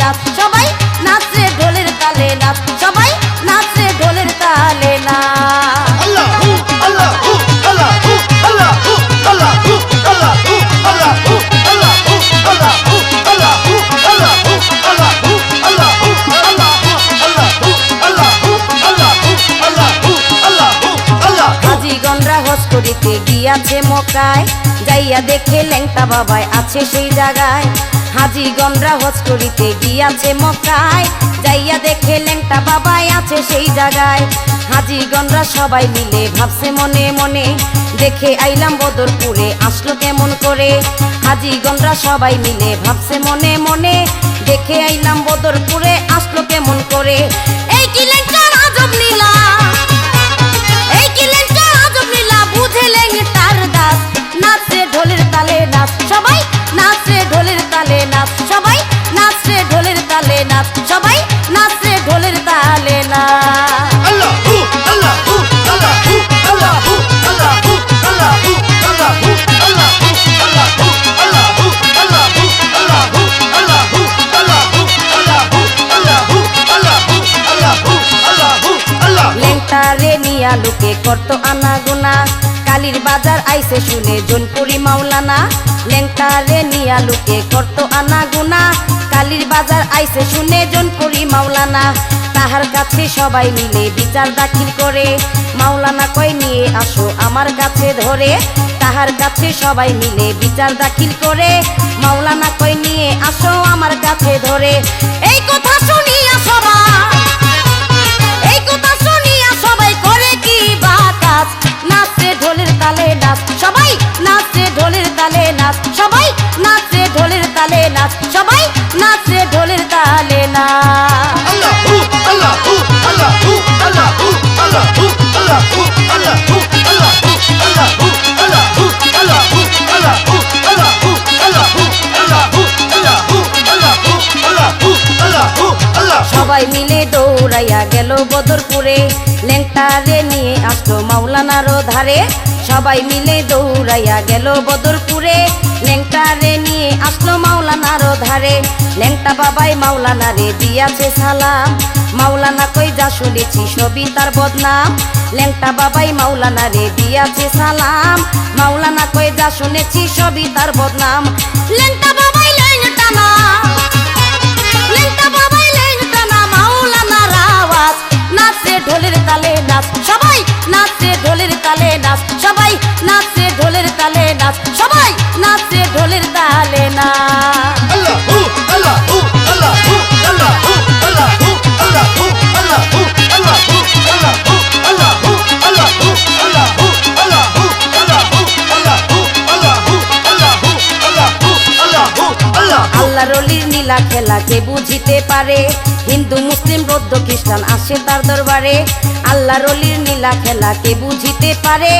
নাচ সবাই নাচে ঢোলের তালে নাচ সবাই নাচে ঢোলের তালে নাচ করিতে গিয়াছে মোকায় যাইয়া দেখে ল্যাংটা বাবায় আছে সেই জায়গায় হাজিগণরা হজ করিতে গিয়াছে মক্কায়, যাইয়া দেখে ল্যাংটা বাবাই আছে সেই জায়গায়। হাজিগণরা সবাই মিলে ভাবছে মনে মনে, দেখে আইলাম বদরপুরে, আসলো কেমন করে। হাজি হাজিগণরা সবাই মিলে ভাবছে মনে মনে, দেখে আইলাম বদরপুরে, আসলো কেমন করে। Allahu, Allahu, Allahu, Allahu. লেংটারে নিয়া লোকে করত আনা গোনা কালীর বাজার আইসে শুনে জোনপুরি মাওলানা লেংটারে নিয়া লোকে করত আনা গোনা বাজার আইসে শুনে জোনপুরি মাওলানা। তাহার কাছে সবাই মিলে বিচার দাখিল করে। মাওলানা কই নিয়ে আসো আমার কাছে ধরে। তাহার কাছে সবাই মিলে বিচার দাখিল করে। মাওলানা কই নিয়ে আসো আমার কাছে ধরে। এই কথা শুনিয়া সবাই, এই কথা শুনিয়া সবাই করে কি বাতাস নাচে ঢোলের তালে নাচ, সবাই নাচে ঢোলের তালে নাচ, সবাই সবাই মিলে দৌড়াইয়া গেল বদরপুরে। লেংটারে নিয়ে আসলো মাওলানারও ধারে সবাই মিলে দৌড়াইয়া গেল বদরপুরে। লেংটারে নিয়ে আসলো মাওলানারও ধারে। লেংটা বাবাই মাওলানারে দিয়াছে সালাম। মাওলানা কই যা শুনেছি সবই তার বদনাম। লেংটা বাবাই মাওলানারে দিয়াছে সালাম। মাওলানা কই যা শুনেছি সবই তার বদনাম। লেংটা বাবাই লেংটা না লেংটা বাবাই লেংটা না মাওলানার আওয়াজ। নাচে ঢোলের তালে তালে নাচ। সবাই নাচে ঢোলের তালে নাচ। সবাই নাচে ঢোলের তালে নাচ। আল্লাহ রলি নীলা খেলা কে বুঝিতে পারে। হিন্দু, মুসলিম, বৌদ্ধ, খ্রিস্টান আসে তার দরবারে। আল্লাহ রলির নীলা খেলা কে বুঝিতে পারে।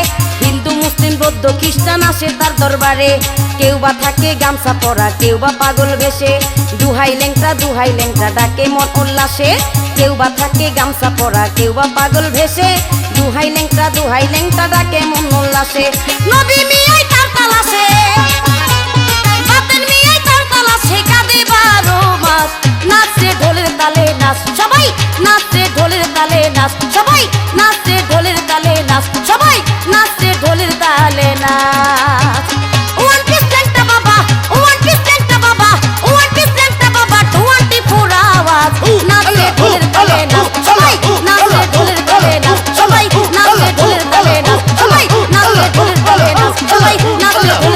হিন্দু, মুসলিম, বৌদ্ধ, খ্রিস্টান আসে তার দরবারে। কেউ বা থাকে গামছা পরা, কেউ বা পাগল বেশে। দুহাই লেংটা দুহাই লেংটা ডাকে মন উল্লাসে। কেউ বা থাকে গামছা পরা, কেউ বা পাগল ভেসে। দুহাই লেংটা দুহাই লেংটা ডাকে মন উল্লাসে। নবী মিয়াই নাচ সবাই নাচে ঢোলের তালে নাচ সবাই নাচে ঢোলের তালে নাচ। ওয়ান পিস ল্যাংটা বাবা ওয়ান পিস ল্যাংটা বাবা ওয়ান পিস ল্যাংটা বাবা টোয়েন্টি ফোর আওয়াজ। নাচে ঢোলের তালে নাচ সবাই নাচে ঢোলের তালে নাচ সবাই নাচে ঢোলের তালে নাচ সবাই নাচে ঢোলের তালে নাচ সবাই নাচে ঢোলের